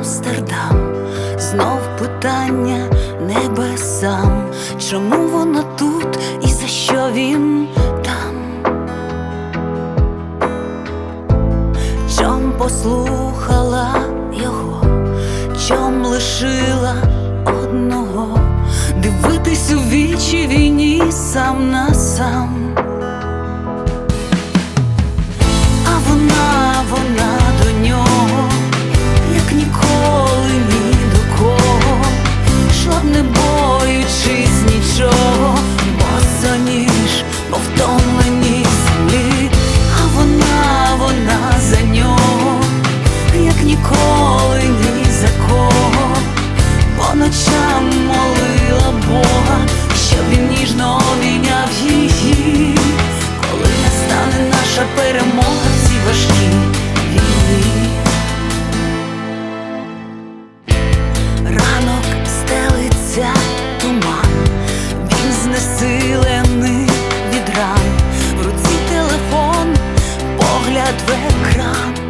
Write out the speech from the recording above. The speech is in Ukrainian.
Амстердам, знов питання небесам, чому вона тут і за що він там? Чом послухала його, чом лишила одного, дивитись у вічі війні come